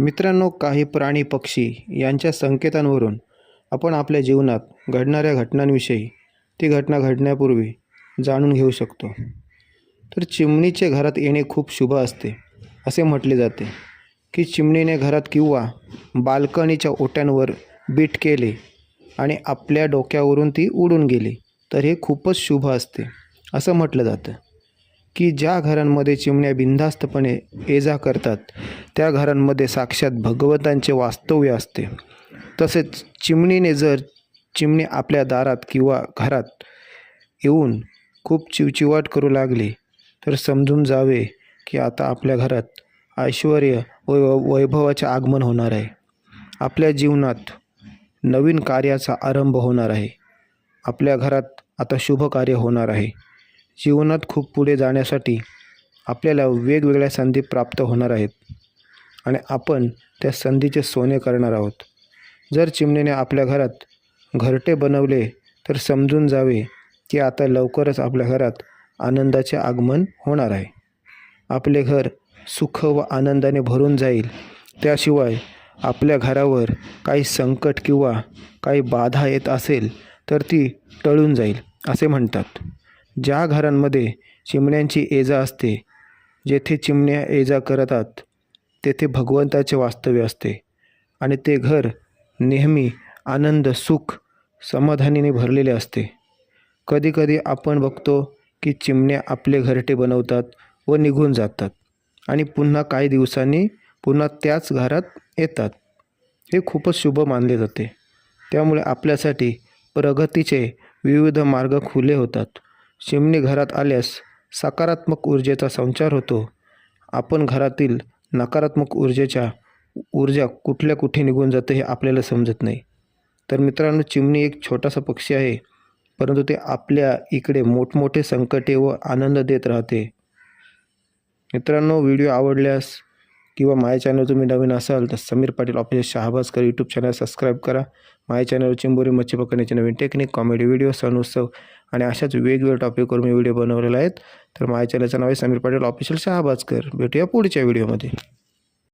मित्रांनो काही प्राणी पक्षी यांच्या संकेतांवरून आपण आपल्या जीवनात घडणाऱ्या घटनांविषयी ती घटना घडण्यापूर्वी जाणून घेऊ शकतो. तर चिमणीचे घरात येणे खूप शुभ असते असे म्हटले जाते की चिमणीने घरात किंवा बाल्कनीच्या ओट्यांवर बीट केले आणि आपल्या डोक्यावरून ती उडून गेली तर हे खूपच शुभ असते असं म्हटलं जातं. की ज्या घरांमध्ये चिमण्या बिनधास्तपणे ये जा करतात त्या घरांमध्ये साक्षात भगवंतांचे वास्तव्य असते. तसेच चिमणीने जर चिमणी आपल्या दारात किंवा घरात येऊन खूप चिवचिवाट करू लागली तर समजून जावे की आता आपल्या घरात ऐश्वर व वैभवाचे आगमन होणार आहे. आपल्या जीवनात नवीन कार्याचा आरंभ होणार आहे. आपल्या घरात आता शुभ कार्य होणार आहे. जीवनात खूप पुढे जाण्यासाठी आपल्याला वेगवेगळ्या संधी प्राप्त होणार आहेत. आणि आपण त्या संधीचे सोने करणार आहोत. जर चिमणीने आपल्या घरात घरटे बनवले तर समजून जावे की आता लवकरच आपल्या घरात आनंदाचे आगमन होणार आहे. आपले घर सुख व आनंदाने भरून जाईल. त्याशिवाय आपल्या घरावर काही संकट किंवा काही बाधा येत असेल तर ती टळून जाईल असे म्हणतात. ज्या घरांमध्ये चिमण्यांची एजा असते जेथे चिमण्या एजा करतात तेथे भगवंताचे वास्तव्य असते. आणि ते घर नेहमी आनंद सुख समाधानीने भरलेले असते. कधीकधी आपण बघतो की चिमण्या आपले घरटे बनवतात व निघून जातात आणि पुन्हा काही दिवसांनी पुन्हा त्याच घरात येतात. हे खूपच शुभ मानले जाते. त्यामुळे आपल्यासाठी प्रगतीचे विविध मार्ग खुले होतात. चिमणी घरात आल्यास सकारात्मक ऊर्जेचा संचार होतो. आपण घरातील नकारात्मक ऊर्जेच्या ऊर्जा कुठल्या कुठे निघून जाते हे आपल्याला समजत नाही. तर मित्रांनो चिमणी एक छोटासा पक्षी आहे परंतु ते आपल्या इकडे मोठमोठे संकटे व आनंद देत राहते. मित्रांनो व्हिडिओ आवडल्यास किंवा माझ्या चॅनल तुम्ही नवीन असाल तर Sameer Patil official Shahabajkar YouTube channel subscribe करा. माझ्या चॅनलवर चिंबोरी मच्छी पकडण्याचे नवीन टेक्निक कॉमेडी व्हिडिओ सण उत्सव आणि अशाच वेगवेगळ्या टॉपिकवर मी व्हिडिओ बनवलेला आहेत. तर माझ्या चॅनलचं नाव आहे समीर पाटील ऑफिशियल शहाबाजकर भेटूया पुढच्या व्हिडिओमध्ये